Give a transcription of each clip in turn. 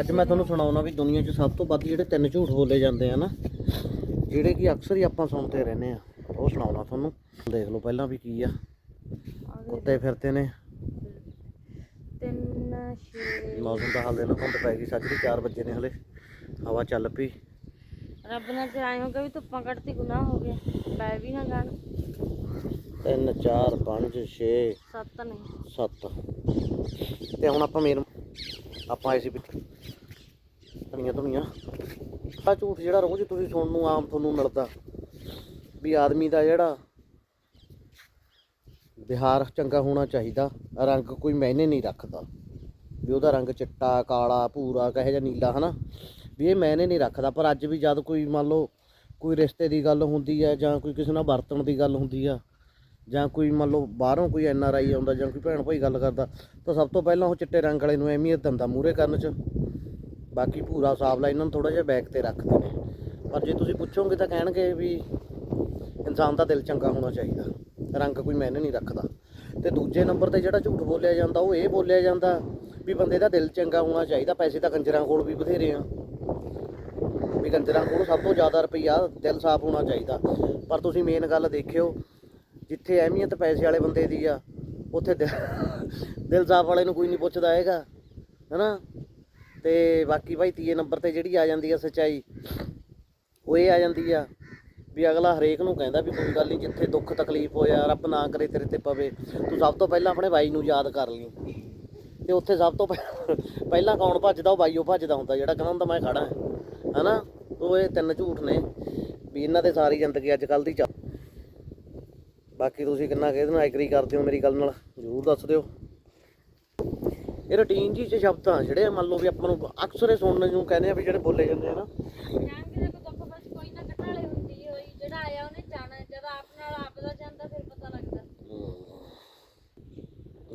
ਅੱਜ ਮੈਂ ਤੁਹਾਨੂੰ ਸੁਣਾਉਣਾ ਵੀ ਦੁਨੀਆ 'ਚ ਸਭ ਤੋਂ ਵੱਧ ਜਿਹੜੇ ਤਿੰਨ ਝੂਠ ਬੋਲੇ ਜਾਂਦੇ ਆ ਨਾ ਜਿਹੜੇ ਕਿ ਅਕਸਰ ਹੀ ਆਪਾਂ ਸੁਣਦੇ ਰਹਿੰਦੇ ਆ। ਉਹ ਸੁਣਾਉਣਾ ਤੁਹਾਨੂੰ। ਦੇਖ ਲਓ ਪਹਿਲਾਂ ਵੀ ਕੀ ਆ। ਕੁੱਤੇ ਫਿਰਦੇ ਨੇ। ਤਿੰਨ ਛੇ। ਮੌਸਮ ਦਾ ਹਾਲ ਦੇ ਨਾਲ ਧੁੰਦ ਪੈ ਗਈ ਸਾਜਰੀ 4 ਵਜੇ ਨੇ ਹਲੇ। ਹਵਾ ਚੱਲ ਪਈ। ਰੱਬ ਨੇ ਚਲਾਈ ਹੋ ਵੀ ਧੁੱਪਾਂ ਕੱਢਤੀ ਗੁਨਾਹ ਹੋ ਗਿਆ। ਪੈ ਵੀ ਨਾ ਜਾਣ। 3 4 5 6 ਸੱਤ ਨਹੀਂ 7 ਤੇ ਹੁਣ ਆਪਾਂ ਮੇਨ ਆਪਾਂ ਆਏ ਸੀ ਪਿੱਛੇ। ਧਨੀਆਂ ਧੁਨੀਆਂ। ਆ ਝੂਠ ਜਿਹੜਾ ਰੋਜ਼ ਤੁਸੀਂ ਸੁਣਨ ਨੂੰ ਆਮ ਤੁਹਾਨੂੰ ਮਿਲਦਾ। ਵੀ ਆਦਮੀ ਦਾ ਜਿਹੜਾ ਵਿਹਾਰ ਚੰਗਾ ਹੋਣਾ ਚਾਹੀਦਾ, ਰੰਗ ਕੋਈ ਮਾਇਨੇ ਨਹੀਂ ਰੱਖਦਾ। ਵੀ ਉਹਦਾ ਰੰਗ ਚਿੱਟਾ, ਕਾਲਾ, ਭੂਰਾ, ਕਹੇ ਜਾਂ ਨੀਲਾ, ਹਨਾ? ਵੀ ਇਹ ਮਾਇਨੇ ਨਹੀਂ ਰੱਖਦਾ। ਪਰ ਅੱਜ ਵੀ ਜਦ ਕੋਈ ਮੰਨ ਲਓ ਕੋਈ ਰਿਸ਼ਤੇ ਦੀ ਗੱਲ ਹੁੰਦੀ ਹੈ ਜਾਂ ਕੋਈ ਕਿਸੇ ਨਾਲ ਵਰਤਣ ਦੀ ਗੱਲ ਹੁੰਦੀ ਆ ਜਾਂ ਕੋਈ ਮੰਨ ਲਓ ਬਾਹਰੋਂ ਕੋਈ ਐਨ ਆਰ ਆਈ ਆਉਂਦਾ ਜਾਂ ਕੋਈ ਭੈਣ ਭਾਈ ਗੱਲ ਕਰਦਾ, ਤਾਂ ਸਭ ਤੋਂ ਪਹਿਲਾਂ ਉਹ ਚਿੱਟੇ ਰੰਗ ਵਾਲੇ ਨੂੰ ਅਹਿਮੀਅਤ ਦਿੰਦਾ ਮੂਰੇ ਕਰਨ 'ਚ। ਬਾਕੀ ਭੂਰਾ ਸਾਵਲਾ ਇਹਨਾਂ ਨੂੰ ਥੋੜਾ ਜਿਹਾ ਬੈਕ ਤੇ ਰੱਖਦੇ ਨੇ। ਪਰ ਜੇ ਤੁਸੀਂ ਪੁੱਛੋਗੇ ਤਾਂ ਕਹਿਣਗੇ ਵੀ ਇਨਸਾਨ ਦਾ ਦਿਲ ਚੰਗਾ ਹੋਣਾ ਚਾਹੀਦਾ, ਰੰਗ ਕੋਈ ਮੈਨੇ ਨਹੀਂ ਰੱਖਦਾ। ਤੇ ਦੂਜੇ ਨੰਬਰ ਤੇ ਜਿਹੜਾ ਝੂਠ ਬੋਲਿਆ ਜਾਂਦਾ, ਉਹ ਇਹ ਬੋਲਿਆ ਜਾਂਦਾ ਵੀ ਬੰਦੇ ਦਾ ਦਿਲ ਚੰਗਾ ਹੋਣਾ ਚਾਹੀਦਾ, ਪੈਸੇ ਤਾਂ ਕੰਜਰਾਂ ਕੋਲ ਵੀ ਬਥੇਰੇ ਆ। ਵੀ ਕੰਜਰਾਂ ਕੋਲ ਸਭ ਤੋਂ ਜ਼ਿਆਦਾ ਰੁਪਈਆ ਦਿਲ ਸਾਫ਼ ਹੋਣਾ ਚਾਹੀਦਾ। ਪਰ ਤੁਸੀਂ ਮੇਨ ਗੱਲ ਦੇਖਿਓ ਜਿੱਥੇ ਅਹਿਮੀਅਤ ਪੈਸੇ ਵਾਲੇ ਬੰਦੇ ਦੀ ਆ, ਉੱਥੇ ਦਿਲ- ਦਿਲ ਸਾਫ਼ ਵਾਲੇ ਨੂੰ ਕੋਈ ਨਹੀਂ ਪੁੱਛਦਾ ਹੈਗਾ, ਹੈਨਾ? ਤੇ ਬਾਕੀ ਭਾਈ ਤੀਏ ਨੰਬਰ ਤੇ ਜਿਹੜੀ ਆ ਜਾਂਦੀ ਆ ਸੱਚਾਈ, ਉਹ ਇਹ ਆ ਜਾਂਦੀ ਆ ਵੀ ਅਗਲਾ ਹਰੇਕ ਨੂੰ ਕਹਿੰਦਾ ਵੀ ਕੋਈ ਗੱਲ ਨਹੀਂ, ਜਿੱਥੇ ਦੁੱਖ ਤਕਲੀਫ ਹੋਇਆ, ਰੱਬ ਨਾ ਕਰੇ ਤੇਰੇ ਤੇ ਪਵੇ, ਤੂੰ ਸਭ ਤੋਂ ਪਹਿਲਾਂ ਆਪਣੇ ਬਾਈ ਨੂੰ ਯਾਦ ਕਰ ਲਈ ਤੇ ਉੱਥੇ ਸਭ ਤੋਂ ਪਹਿ- ਪਹਿਲਾਂ ਕੌਣ ਭੱਜਦਾ, ਉਹ ਬਾਈਓ ਭੱਜਦਾ ਹੁੰਦਾ, ਜਿਹੜਾ ਕਹਿੰਦਾ ਹੁੰਦਾ ਮੈਂ ਖੜਾ ਹਾਂ ਹਨਾ? ਉਹ ਇਹ ਤਿੰਨ ਝੂਠ ਨੇ, ਵੀ ਇਹਨਾਂ ਤੇ ਸਾਰੀ ਜ਼ਿੰਦਗੀ ਅੱਜ ਕੱਲ ਦੀ ਚੱਲ ਬਾਕੀ ਤੁਸੀਂ ਕਿੰਨਾ ਕੁ ਇਹਦੇ ਨਾਲ ਐਗਰੀ ਕਰਦੇ ਹੋ ਮੇਰੀ ਗੱਲ ਨਾਲ ਜ਼ਰੂਰ ਦੱਸ ਦਿਓ। ਇਹ ਰੁਟੀਨ ਜੀ ਚ ਸ਼ਬਦ ਆ ਜਿਹੜੇ ਮੰਨ ਲਓ ਵੀ ਆਪਾਂ ਨੂੰ ਅਕਸਰ ਇਹ ਸੁਣਨ ਨੂੰ ਕਹਿੰਦੇ ਆ ਵੀ ਜਿਹੜੇ ਬੋਲੇ ਜਾਂਦੇ ਆ ਨਾ।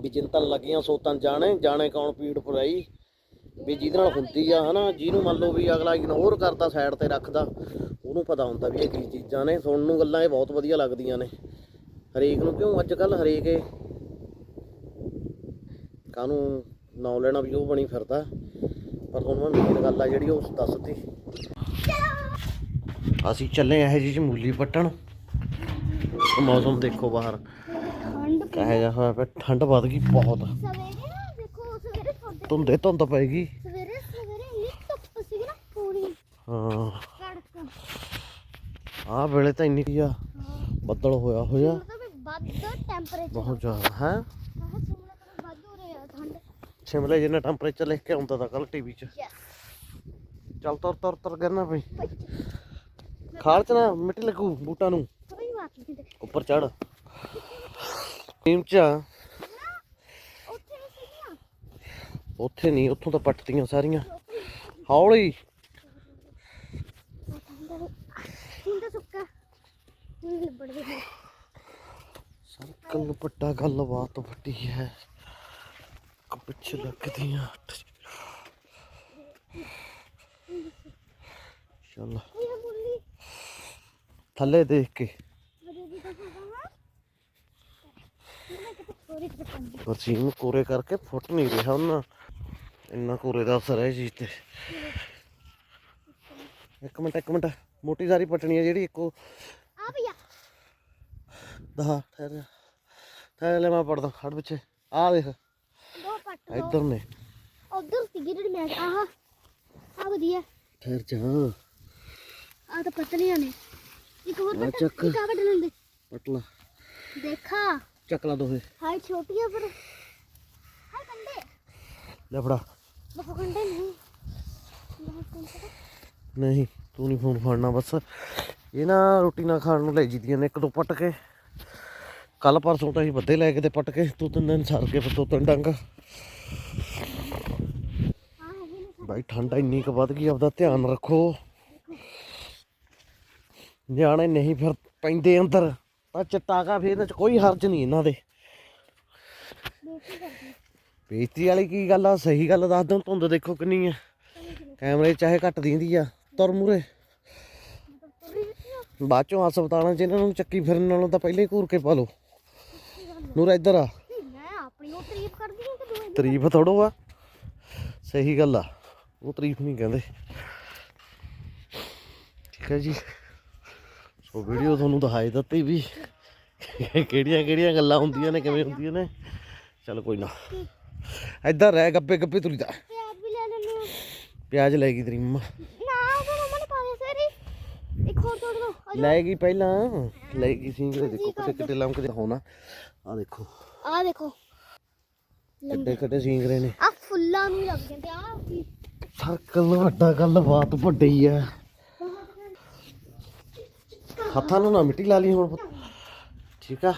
ਵੀ ਚਿੰਤਨ ਲੱਗੀਆਂ ਸੋ ਤਨ ਜਾਣੇ ਜਾਣੇ ਕੌਣ ਪੀੜ ਪੁਰਾਈ। ਵੀ ਜਿਹਦੇ ਨਾਲ ਹੁੰਦੀ ਆ ਹਨਾ ਜਿਹਨੂੰ ਮੰਨ ਲਓ ਵੀ ਅਗਲਾ ਇਗਨੋਰ ਕਰਦਾ ਸਾਈਡ ਤੇ ਰੱਖਦਾ ਉਹਨੂੰ ਪਤਾ ਹੁੰਦਾ ਵੀ ਇਹ ਕੀ ਚੀਜ਼ਾਂ ਨੇ ਸੁਣਨ ਨੂੰ ਗੱਲਾਂ ਇਹ ਬਹੁਤ ਵਧੀਆ ਲੱਗਦੀਆਂ ਨੇ। ਹਰੇਕ ਨੂੰ ਕਿਉਂ? ਅੱਜ ਕੱਲ ਹਰੇਕ ਇਹ ਕਾਹਨੂੰ ਨਾਂ ਲੈਣਾ ਵੀ ਉਹ ਬਣੀ ਫਿਰਦਾ। ਪਰ ਤੁਹਾਨੂੰ ਮੈਂ ਮੇਨ ਗੱਲ ਆ ਜਿਹੜੀ ਉਹ ਦੱਸਤੀ ਅਸੀਂ ਚੱਲੇ ਇਹ ਜੀ ਮੂਲੀ ਪੱਟਣ ਮੌਸਮ ਦੇਖੋ ਬਾਹਰ। ਠੰਡ ਕਹੇ ਜਾ ਹੋਇਆ ਪਿਆ। ਠੰਡ ਵੱਧ ਗਈ ਬਹੁਤ। ਧੁੰਦੇ ਧੁੰਦ ਪੈ ਗਈ। ਸਵੇਰੇ ਸਵੇਰੇ ਇੰਨੀ ਧੁੱਪ ਸੀ ਨਾ ਪੂਰੀ। ਹਾਂ। ਆਹ ਵੇਲੇ ਤਾਂ ਇੰਨੀ ਕੀ ਆ ਬੱਦਲ ਹੋਇਆ ਹੋਇਆ। ਵੱਧ ਟੈਂਪਰੇਚਰ ਬਹੁਤ ਜ਼ਿਆਦਾ ਹੈ? ਆਹ ਸੁਣਨਾ ਤਾਂ ਵੱਧ ਹੋ ਰਿਹਾ ਠੰਡ। ਸ਼ਿਮਲੇ ਜਿੰਨਾ ਟੈਂਪਰੇਚਰ ਲਿਖ ਕੇ ਆਉਂਦਾ ਤਾਂ ਕੱਲ ਟੀਵੀ 'ਚ। ਚੱਲ ਤੁਰ ਤੁਰ ਤੁਰ ਕਰਨਾ ਪਈ ਖਾਲ ਚ ਨਾ ਮਿੱਟੀ ਲੱਗੂ ਬੂਟਾਂ ਨੂੰ। ਉੱਪਰ ਚੜ ਟੀਮ ਚ ਉੱਥੇ ਨਹੀਂ ਉੱਥੋਂ ਤਾਂ ਪੱਟਤੀਆਂ ਸਾਰੀਆਂ। ਹੌਲੀ। ਸੁੱਕਾ। ਹੁਣ ਲਿਬੜ ਸਰਕਲ ਵੱਡਾ ਗੱਲਬਾਤ ਵੱਡੀ ਹੈ। ਪਿੱਛੇ ਲੱਗਦੀਆਂ ਚੱਲ। ਥੱਲੇ ਦੇਖ ਕੇ। ਬਰਸੀਨ ਕੋਰੇ ਕਰਕੇ ਫੁੱਟ ਨਹੀਂ ਰਿਹਾ ਉਹਨਾਂ। ਇੰਨਾ ਕੋਰੇ ਦਾ ਅਸਰ ਹੈ ਚੀਜ਼ ਤੇ। ਇੱਕ ਮਿੰਟ ਇੱਕ ਮਿੰਟ। ਮੋਟੀ ਸਾਰੀ ਪਟਣੀ ਹੈ ਜਿਹੜੀ ਇੱਕੋ ਆ ਭਈਆ। ਦਹਾ ਠਹਿਰ ਠਹਿਰ ਲੈ ਮੈਂ ਪੜਦਾ ਖੜ ਪਿੱਛੇ। ਆਹ ਦੇਖ। ਦੋ ਪੱਟ ਦੋ। ਇੱਧਰ ਨੇ। ਉਧਰ ਸੀਗੀ ਜਿਹੜੀ ਮੈਂ ਆਹ। ਆ ਵਧੀਆ। ਠਹਿਰ ਜਾ ਆ ਤਾਂ ਪਤਲੀਆਂ ਨੇ। ਇੱਕ ਹੋਰ ਆ ਪੱਟ ਚੱਕ। ਇੱਕ ਆ ਵੱਢ ਲੈਂਦੇ। ਪਟਲਾ ਦੇਖਾ। ਚੱਕ ਲਾ ਦੋਹੇ ਹਾਏ ਛੋਟੀਆਂ ਪਰ ਹਾਏ ਕੰਡੇ। ਲੈ ਫੜਾ। ਬਹੁਤ ਕੰਡੇ ਨਹੀਂ। ਬਹੁਤ ਕੰਡੇ ਨਹੀਂ ਤੂੰ ਨਹੀਂ ਫੋਨ ਫੜਨਾ ਬਸ। ਇਹ ਨਾ ਰੋਟੀ ਨਾ ਖਾਣ ਨੂੰ ਲੈ ਜੀਦੀਆਂ ਨੇ ਇੱਕ ਦੋ ਪੱਟ ਕੇ। ਕੱਲ ਪਰਸੋਂ ਤਾਂ ਅਸੀਂ ਬੱਦੇ ਲੈ ਕੇ ਤੇ ਪੱਟ ਕੇ ਤੂੰ ਤਿੰਨ ਦਿਨ ਸਰ ਕੇ ਫਿਰ ਦੋ ਤਿੰਨ ਡੰਗ। ਆ ਹੈਗੇ ਬਾਈ ਠੰਡ ਇੰਨੀ ਕੁ ਵੱਧ ਗਈ, ਆਪਦਾ ਧਿਆਨ ਰੱਖੋ। ਨਿਆਣੇ ਨਹੀਂ ਫਿਰ ਪੈਂਦੇ ਅੰਦਰ, ਤਾਂ ਚਟਾਕਾ ਫਿਰ ਇਹਨਾਂ ਚ ਕੋਈ ਹਰਜ ਨਹੀਂ ਇਹਨਾਂ ਦੇ। ਬੇਟੀ ਬੇਇੱਜ਼ਤੀ ਵਾਲੀ ਕੀ ਗੱਲ ਆ, ਸਹੀ ਗੱਲ ਦੱਸ ਦੂੰ ਧੁੰਦ ਦੇਖੋ ਕਿੰਨੀ ਆ। ਕੈਮਰੇ ਚਾਹੇ ਘੱਟ ਦੀਂਦੀ ਆ, ਤੁਰ ਮੂਰੇ ਬਾਅਦ ਚੋਂ ਹਸਪਤਾਲਾਂ 'ਚ ਇਹਨਾਂ ਨੂੰ ਚੱਕੀ ਫਿਰਨ ਨਾਲੋਂ ਤਾਂ ਪਹਿਲੇ ਹੀ ਘੂਰ ਕੇ ਪਾ ਲਓ। ਨੂਰ ਇੱਧਰ ਆ। ਮੈਂ ਆਪਣੀ ਉਹ ਤਾਰੀਫ ਕਰਦੀ ਹਾਂ ਕਿ ਤੂੰ ਤਾਰੀਫ ਥੋੜੋ ਆ। ਸਹੀ ਗੱਲ ਆ। ਉਹ ਤਾਰੀਫ ਨਹੀਂ ਕਹਿੰਦੇ। ਠੀਕ ਹੈ ਜੀ। ਸੋ ਵੀਡੀਓ ਤੁਹਾਨੂੰ ਦਿਖਾਈ ਦਿੱਤੀ ਵੀ ਕਿਹੜੀਆਂ ਕਿਹੜੀਆਂ ਗੱਲਾਂ ਹੁੰਦੀਆਂ ਨੇ ਕਿਵੇਂ ਹੁੰਦੀਆਂ ਨੇ। ਚੱਲ ਕੋਈ ਨਾ। ਇੱਧਰ ਰਹਿ ਗੱਬੇ ਗੱਬੇ ਤੁਰੀ ਜਾ। ਪਿਆਜ਼ ਵੀ ਲੈ ਲੈਣੇ ਪਿਆਜ਼ ਲੈ ਗਈ ਤੇਰੀ ਮੰਮਾ ਨਾ ਉਹ ਤਾਂ ਮੰਮਾ ਨੇ ਪਾ ਦੇ ਸਾਰੀ ਇੱਕ ਹੋਰ ਤੋੜ ਦੋ ਲੈ ਗਈ ਪਹਿਲਾਂ ਲੈ ਗਈ ਸੀ ਕਿਤੇ ਦੇਖੋ ਕਿਤੇ ਕਿਤੇ ਲੰਮਕ ਹੋਣਾ ਆ ਦੇਖੋ। ਆ ਦੇਖੋ। ਕਿੱਡੇ ਕਿੱਡੇ ਸਿੰਗਰੇ ਨੇ। ਆ ਫੁੱਲਾਂ ਨੂੰ ਲੱਗ ਜਾਂਦੇ ਆ ਕੀ ਸਰਕਲ ਵੱਡਾ ਗੱਲ ਬਾਤ ਵੱਡੀ ਆ। ਹੱਥਾਂ ਨੂੰ ਨਾ ਮਿੱਟੀ ਲਾ ਲਈ ਹੁਣ ਠੀਕ ਆ।